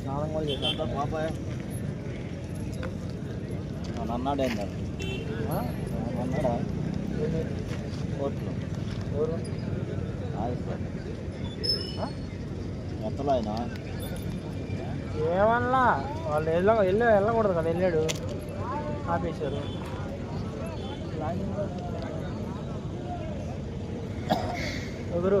స్నానం కూడా చేశాను పాప అన్నాడు ఏంటంటే అన్నాడా కోర్టులో ఎవరు ఎంతలో ఆయన ఏమన్నా? వాళ్ళు వెళ్ళ వెళ్ళి వెళ్ళకూడదు కదా వెళ్ళాడు. ఆపేశారు. ఎవరు?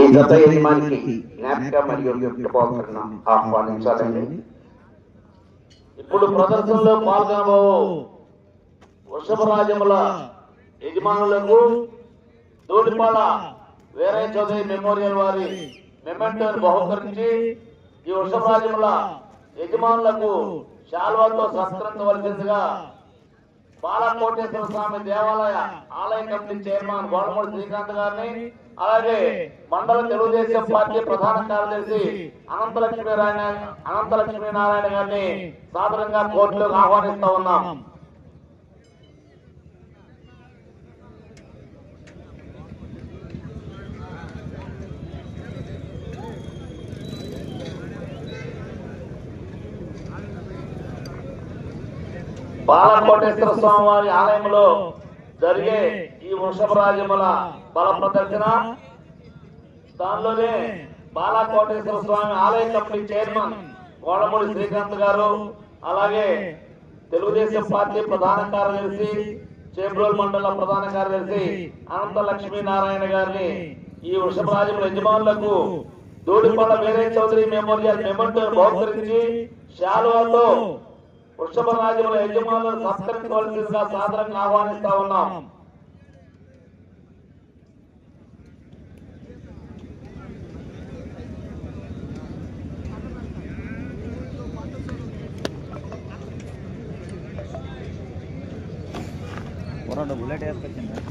ఈ జత యజమానికి జ్ఞాపిక మరియు గిఫ్ట్ బాక్స్ ఆహ్వానించాలండి. ఇప్పుడు ప్రదర్శనలో పాల్గొనబో వృషభరాజముల యజమానులకు దూడిపాల వేరే చౌదరి మెమోరియల్ వారి మెమెంటోని బహుకరించి ఈ వృషభరాజముల యజమానులకు శాల్వాతో సత్కరించవలసిందిగా బాలకోటేశ్వర స్వామి దేవాలయ ఆలయ కమిటీ చైర్మన్ గోడమూడి శ్రీకాంత్ గారిని అలాగే మండల తెలుగుదేశం పార్టీ ప్రధాన కార్యదర్శి అనంతలక్ష్మి నారాయణ అనంతలక్ష్మి నారాయణ గారిని సాదరంగా కోర్టులోకి ఆహ్వానిస్తా ఉన్నాం. బాలకోటేశ్వర స్వామి వారి ఆలయంలో జరిగే ఈ వృషభరాజముల బల ప్రదర్శన. దానిలోనే బాలకోటేశ్వర స్వామి ఆలయ కమిటీ చైర్మన్ కోడమూడి శ్రీకాంత్ గారు అలాగే తెలుగుదేశం పార్టీ ప్రధాన కార్యదర్శి చేబ్రోల్ మండల ప్రధాన కార్యదర్శి అనంత లక్ష్మీ నారాయణ గారిని ఈ వృషభరాజముల యజమానులకు దూడిపల్ల వీరే చౌదరి మెమోరియల్ మెమెంటో బహుకరించి శాలువాతో వృషభ రాజుల యజమానులను సత్కరించవలసిందిగా సాధారణంగా ఆహ్వానిస్తా ఉన్నాం. రెండు బుల్లెట్ వేసుకొచ్చింది.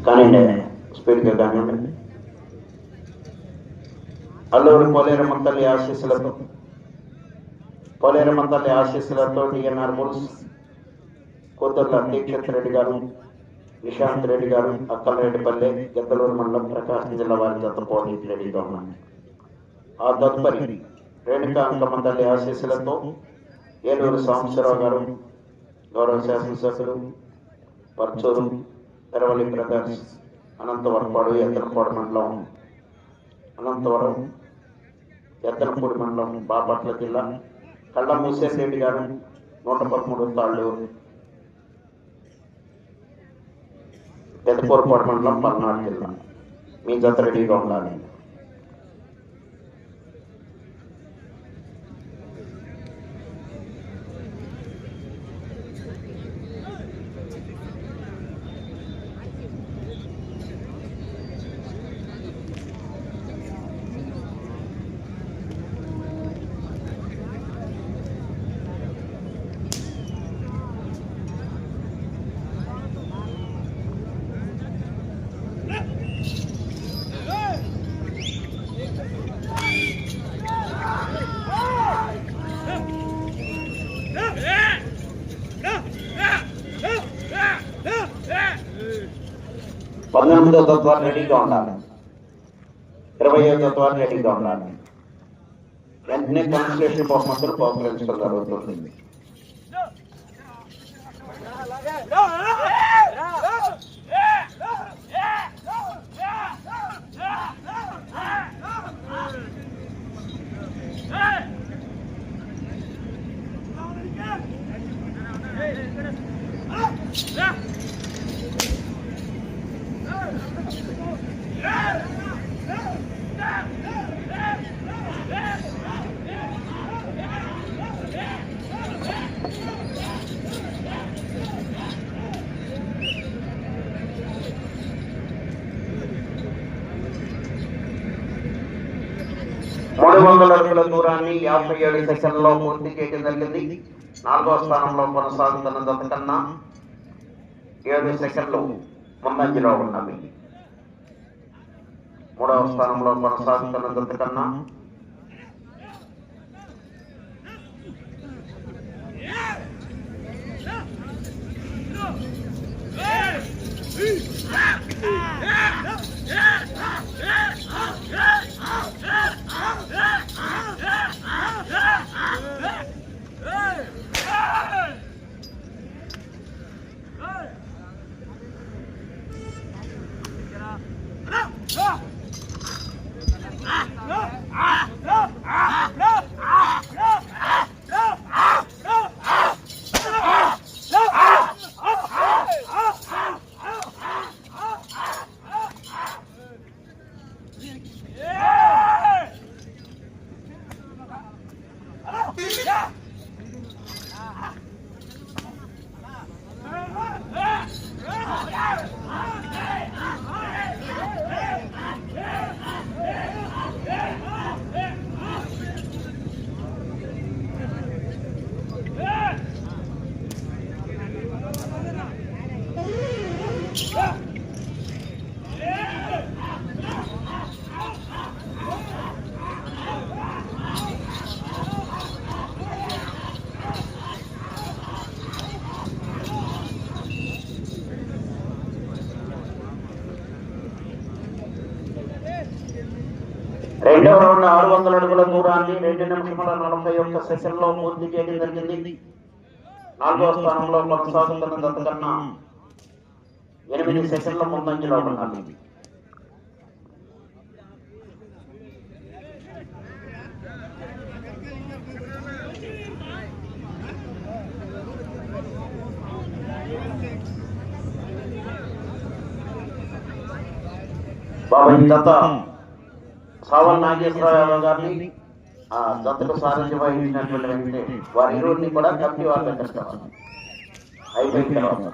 వేదిక కానివ్వండి అల్లూరి పోలేరమ్మ తల్లి ఆశీస్సులతో పోలేరమ్మ తల్లి ఆశీస్సులతో టిఎన్ఆర్ బుల్స్ కూతుర్ల దీక్షిత్ రెడ్డి గారు విశాంత్ రెడ్డి గారు అక్కలరెడ్డిపల్లె గద్దలూరు మండలం ప్రకాశం జిల్లా వారి జత పోటీ రెడీగా ఉన్నాయి ఆ తదుపరి రేణుకా అంకమ్మ తల్లి ఆశీస్సులతో ఏలూరు సాంబశివరావు గారు గౌరవ శాసనసభ్యులు పర్చూరు తెరవల్లి బ్రదర్స్ అనంతవరపాడు ఎత్తనపాడు మండలం అనంతవరం ఎత్తనపూడి మండలం బాపట్ల జిల్లా కళ్ళ మూసేన్ రెడ్డి గారు నూట పదమూడు తాళ్ళు. పెద్దపూరపాడు మండలం పల్నాడు జిల్లా. మీ జత రెడీగా ఉండాలి. పంతొమ్మిదో తత్వాలు రెడీగా ఉండాలి ఇరవై ఐదో తత్వాలు రెడీగా ఉండాలి వెంటనే కాన్స్టిట్యూషన్ బహుమతులు పోకరించడం జరుగుతుంది మూడు వందల అడుగుల దూరాన్ని యాభై ఏడు సెషన్లో పూర్తి చేయడం జరిగింది. నాలుగో స్థానంలో కొనసాగుతున్న జత కన్నా ఏడు సెషన్లు ముందంజలో ఉన్నవి. మూడవ స్థానంలో కొనసాగుతున్న జత కన్నా Yeah! ఆరు వందల అడుగుల దూరాన్ని రెండు నిమిషముల నలభై ఒక్క సెకండ్లో పూర్తి చేయడం జరిగింది. నాలుగో స్థానంలో కొనసాగుతున్న జత ఎనిమిది సెషన్ల ముందంజలో ఉన్నది బాబా ఈ జత సావల్ నాగేశ్వరరావు యాదవ్ గారిని ఆ జతకు సారథ్యం వహించినటువంటి వెంటనే వారి ఇరువురిని కూడా కమిటీ వాళ్ళకి కష్టం అయిపోయిన తర్వాత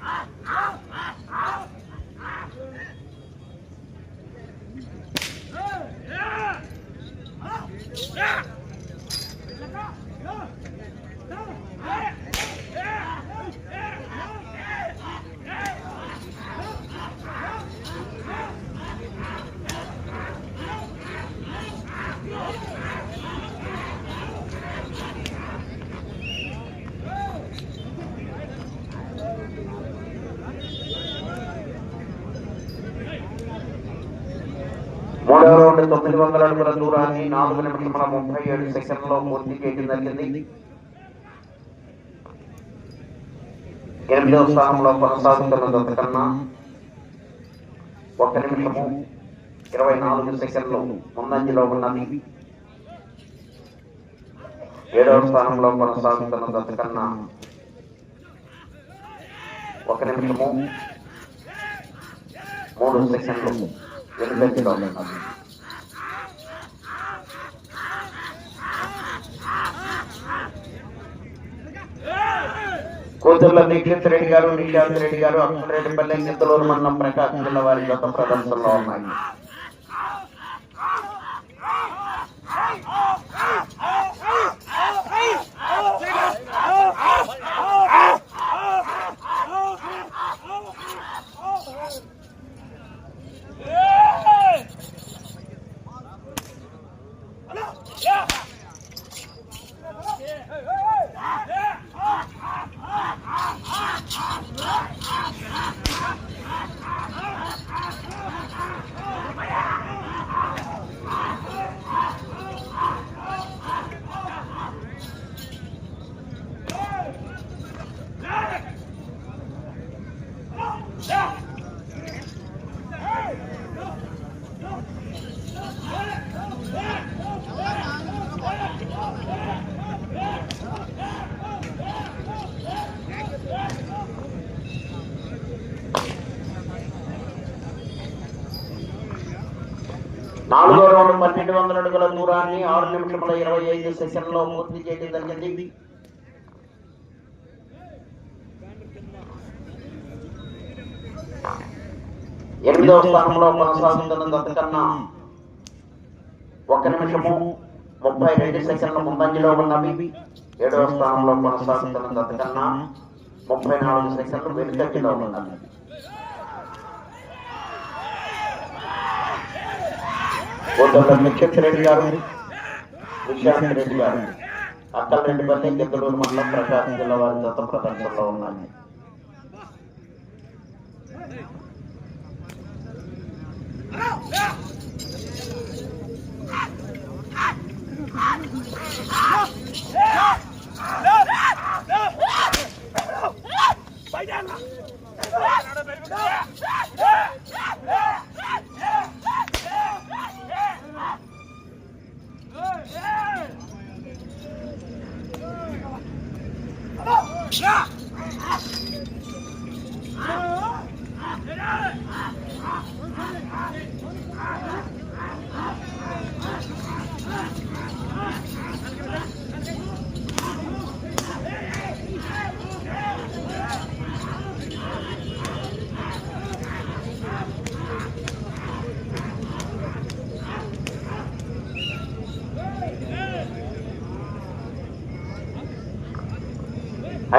మూడవ రౌండ్ తొమ్మిది వందల అడుగుల దూరాన్ని నాలుగు నిమిషముల ముప్పై ఏడు సెకండ్లో పూర్తి చేయడం జరిగింది ఎనిమిదవ స్థానంలో కొనసాగుతున్న దత్త కన్నా ఒక నిమిషము ఇరవై నాలుగు సెకండ్లు ముందంజలో ఉన్నది ఏడవ స్థానంలో కొనసాగుతున్న దత్త కన్నా ఒక నిమిషము మూడు సెకండ్లు వెనుకంజలో ఉన్నది కూతుర్ల దీక్షిత్ రెడ్డి గారు నిశాంత్ రెడ్డి గారు అక్కలరెడ్డిపల్లి గింతలూరు మండలం ప్రకాశం జిల్లా వారి గత ప్రదర్శనలో ఉన్నాయి. నాలుగో పన్నెండు వందల అడుగుల దూరాన్ని ఆరు నిమిషముల ఇరవై ఐదు సెషన్లో పూర్తి చేయడం జరిగింది. ఎనిమిదవ స్థానంలో కొనసాగుతున్న దత్తకన్నా ఒక నిమిషము ముప్పై రెండు సెకండ్ల ముందంజలో ఉన్నవి. ఏడవ స్థానంలో కొనసాగుతున్న దత్తకన్నా ముప్పై నాలుగు సెకండ్లు వెనుకంజలో ఉన్నవి. కోటల నిక్షిత్ రెడ్డి గారు విశాంత్ రెడ్డి గారు అక్కలరెడ్డి పల్లి గిద్దలూరు మండలం ప్రకాశం జిల్లా వారి గత ప్రదర్శనలో ఉన్నాయి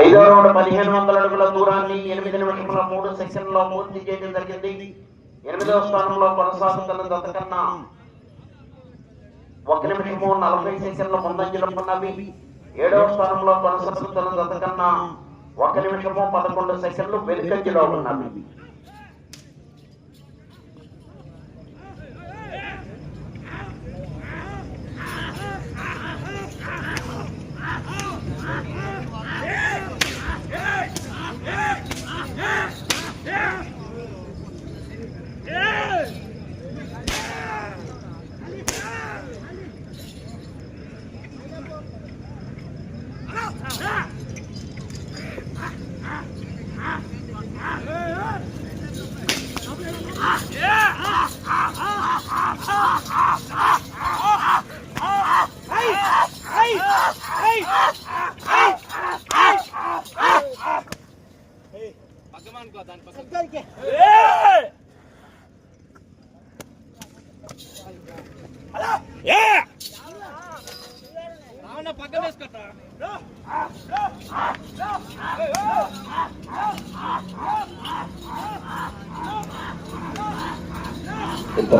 ఐదో రౌండ్ పదిహేను వందల అడుగుల దూరాన్ని ఎనిమిది నిమిషముల మూడు సెకండ్లో పూర్తి చేయడం జరిగింది. ఎనిమిదవ స్థానంలో కొనసాగుతున్న దత్తకన్నా ఒక నిమిషము నలభై సెకండ్ల ముందంజలో ఉన్నవి. ఏడవ స్థానంలో కొనసాగుతున్న దత్తకన్నా ఒక నిమిషము పదకొండు సెకండ్లు వెనుకంజలో ఉన్నవి.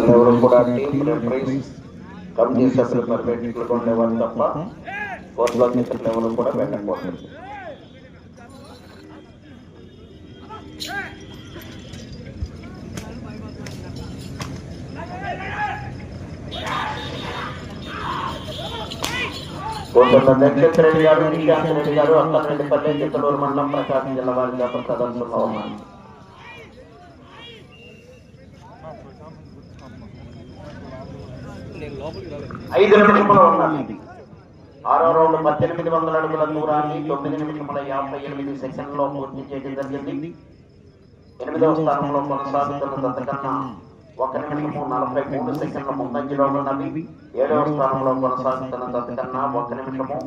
ఎవరు కూడా టీం రెఫరీస్ కమిటీ సభ్యులు పర్యవేక్షకులు ఉండేవారు తప్ప కోర్టులో ఇతరులు ఎవరు కూడా వెళ్ళకూడదు కోర్టులో నక్షత్ర రెడ్డి గారు నిశాంత్ రెడ్డి గారు పల్లె మండలం ప్రకాశం జిల్లా ప్రదర్శనలో ఉన్నారు ఐదు ఉన్నది ఆరో రౌండ్ పద్దెనిమిది వందల అడుగుల దూరాన్ని తొమ్మిది నిమిషముల యాభై ఎనిమిది సెకండ్లో పూర్తి చేయడం జరిగింది ఎనిమిదవ స్థానంలో కొనసాగుతున్న ఒక నిమిషము నలభై మూడు సెకండ్ల ముందంజలో ఉన్నవి ఏడవ స్థానంలో కొనసాగుతున్న దత్తకన్నా ఒక నిమిషము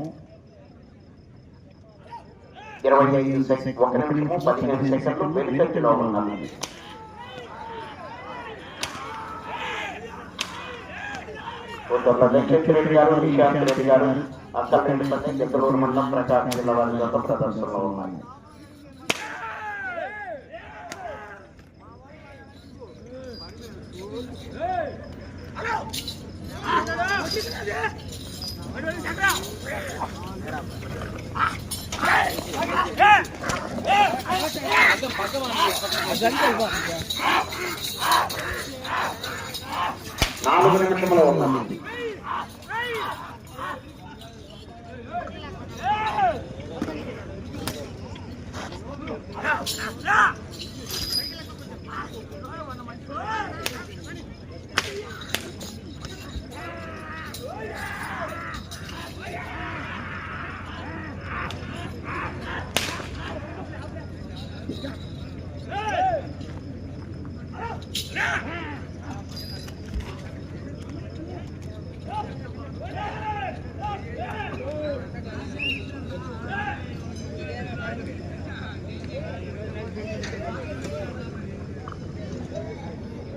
ఇరవై ఐదు సెకండ్ ఒక నిమిషము పదిహేను సెకండ్లు వెనుకంజలో ఉన్నవి ఉత్తర గారు నిశాంత్ రెడ్డి గారు అక్కడ రెండు మంది మండలం ప్రకాశం జిల్లా వారి యొక్క ప్రదర్శనలో ఉన్నాయి నాలుగు నిమిషంలో ఉన్నది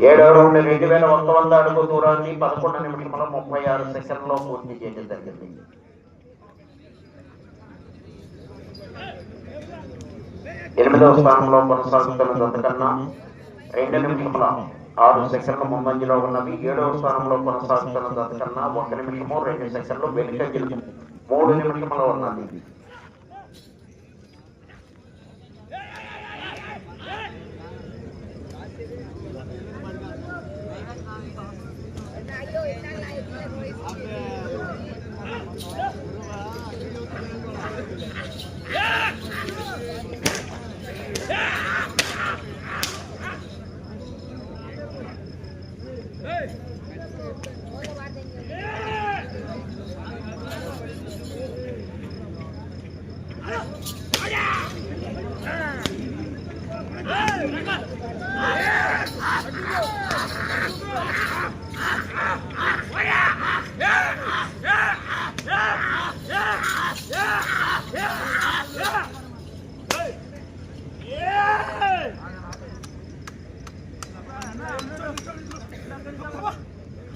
ఏడవ రౌండ్ రెండు వేల ఒక్క వంద అడుగు దూరాన్ని పదకొండు నిమిషంలో ముప్పై ఆరు సెకండ్లో పూర్తి చేయడం జరిగింది. ఎనిమిదవ స్థానంలో కొనసాగుతున్న దత్తకన్నా రెండు నిమిషముల ఆరు సెకండ్ల ముందంజలో ఉన్నవి. ఏడవ స్థానంలో కొనసాగుతున్న దత్తకన్నా ఒక నిమిషము రెండు సెకండ్లు వెనుకంజలు మూడు నిమిషంలో ఉన్నది.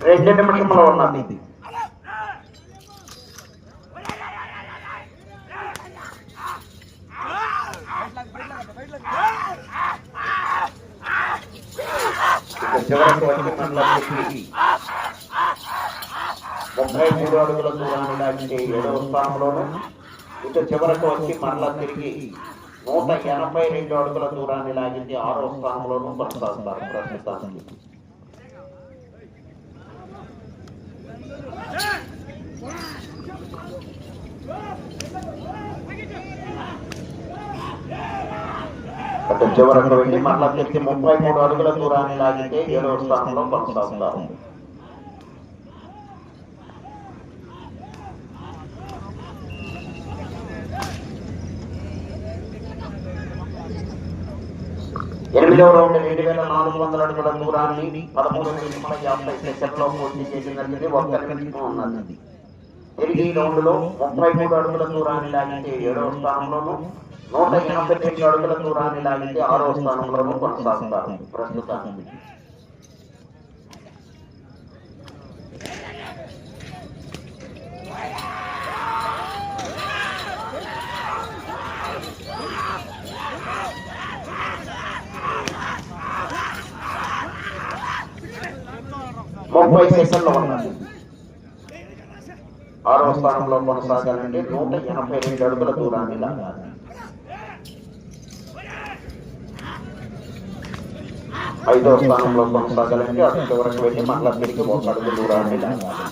రెండు నిమిషములు ఉన్నది చివరికి వచ్చి మనకి ముప్పై మూడు అడుగుల దూరాన్ని దాటితే ఏడవ స్థానంలోను ఇటు చివరకు వచ్చి మరలా తిరిగి నూట ఎనభై రెండు అడుగుల దూరాన్ని లాగింది ఆరో స్థానంలోనూ కొనసాగుతారు ప్రస్తుతానికి అటు చివరకు వెళ్ళి మళ్ళా తిరిగి ముప్పై మూడు అడుగుల దూరాన్ని లాగితే ఏడవ స్థానంలో కొనసాగుతారు. ఎనిమిదవ ఏడు వేల నాలుగు వందల అడుగుల దూరాన్ని పదమూడు నిమిషముల యాభై సెకండ్లో పూర్తి చేసినట్టు ఒక్క నిమిషం ఉన్నది తిరిగి ముప్పై మూడు అడుగుల దూరాన్ని లాగితే ఏడవ స్థానంలోను నూట ఎనభై రెండు అడుగుల దూరాన్ని లాగితే ఆరవ స్థానంలోనూ కొనసాగుతారు ప్రస్తుతానికి ముప్పై సెకండ్లు ఉన్నది ఆరవ స్థానంలో కొనసాగాలంటే నూట ఎనభై రెండు అడుగుల దూరాన్ని లాగాలి ఐదవ స్థానంలో కొనసాగాలంటే అటు చివరకు వెళ్ళి మళ్ళా తిరిగి ఒక అడుగు దూరాన్ని లాగాలి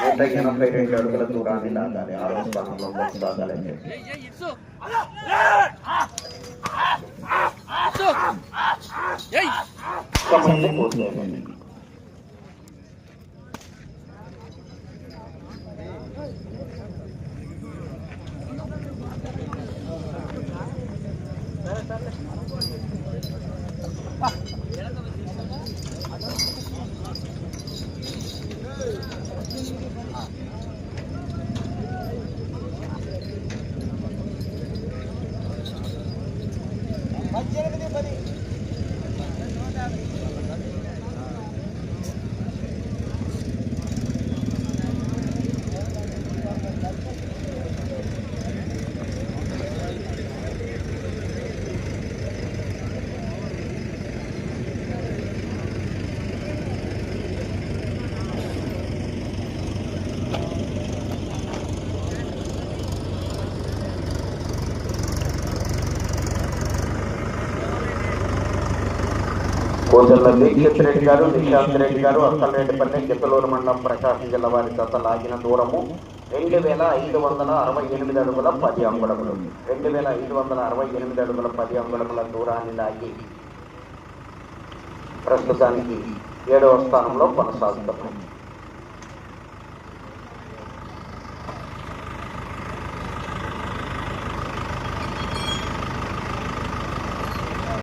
నూట ఎనభై రెండు అడుగుల దూరాన్ని లాగాలి ఆరవ స్థానంలో కొనసాగాలంటే. Tá muito bom, né, velho? Dixit Reddy గారు నిశాంత్ రెడ్డి గారు అక్కలరెడ్డిపల్లి చిత్తలూరు మండలం ప్రకాశం జిల్లా వారి జత లాగిన దూరము రెండు వేల ఐదు వందల అరవై ఎనిమిది అడుగుల పది అంగుళములు. రెండు వేల ఐదు వందల అరవై ఎనిమిది అడుగుల పది అంగుళముల దూరాన్ని లాగి ప్రస్తుతానికి ఏడవ స్థానంలో కొనసాగుతున్నాం.